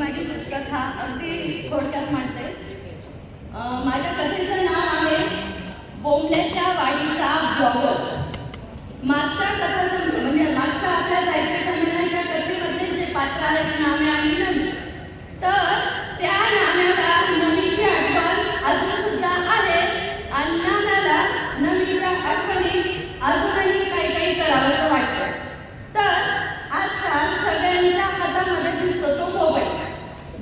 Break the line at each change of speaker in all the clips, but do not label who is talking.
माझी कथा अगदी थोडक्यात मांडते. माझ्या कथेचं नाव आहे बोंबल्याच्या वाडीचा भाव मागच्या कथा म्हणजे मागच्या आपल्या साहित्य संमेलनाच्या कथेमध्ये जे पात्र आहेत ना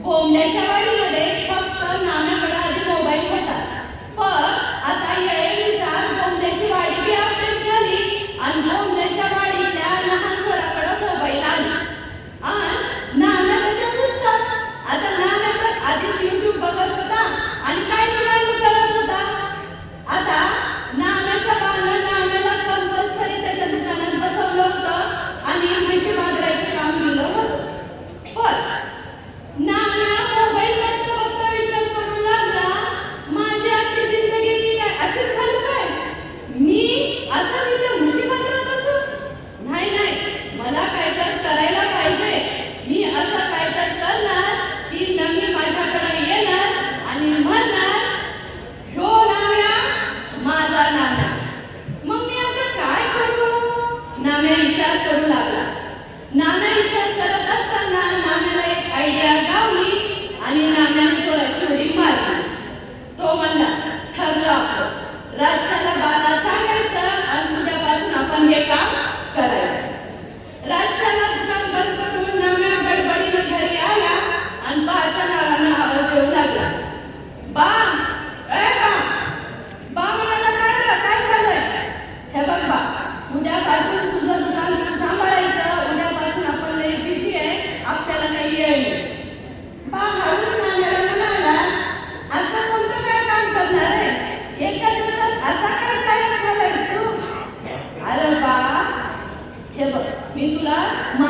कोंबड्याच्या वाडीवर lugar, mas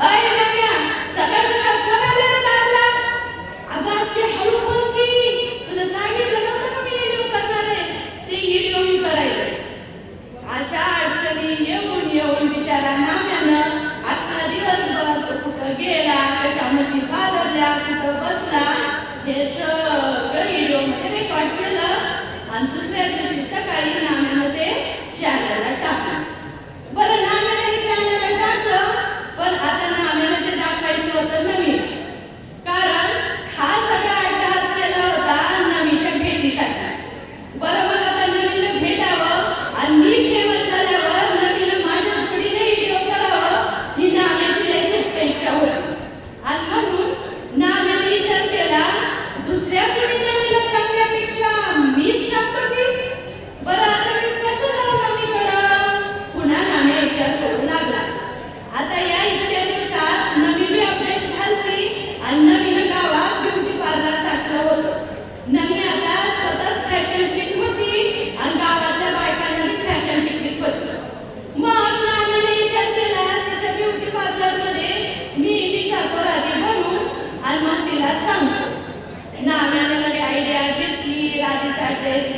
Amen. Entonces,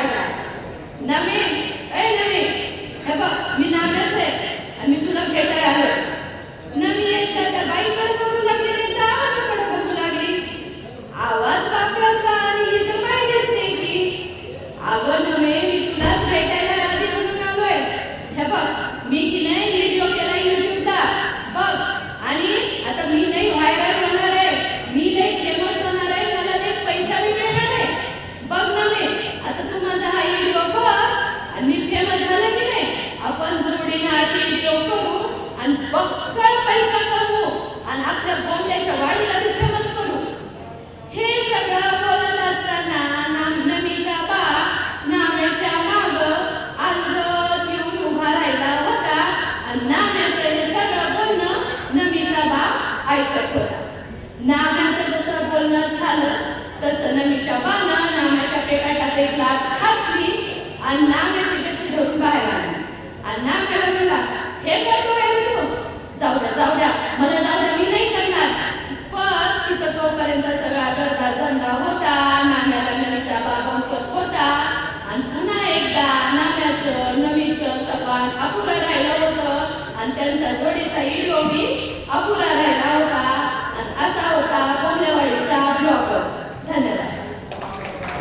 शबानं नाम्याच्या पेटाटात एक लात घातली आणि नाम्याची गच्ची धरून बाहेर आली. आणि नाम्याला म्हणला हे करतो काय तू? जाऊ द्या जाऊ द्या मला जाऊ द्या मी नाही करणार. पण तिथं तोपर्यंत सगळा गरबा झंडा होता नाम्याला नदीच्या बाबंपत होता. आणि पुन्हा एकदा नाम्याचं नवीचं सपान अपुरा राहिलं होतं. आणि त्यांचा जोडीचा इडोबी अपुरा राहिला होता. आणि असा होता कोंबल्यावाडीचा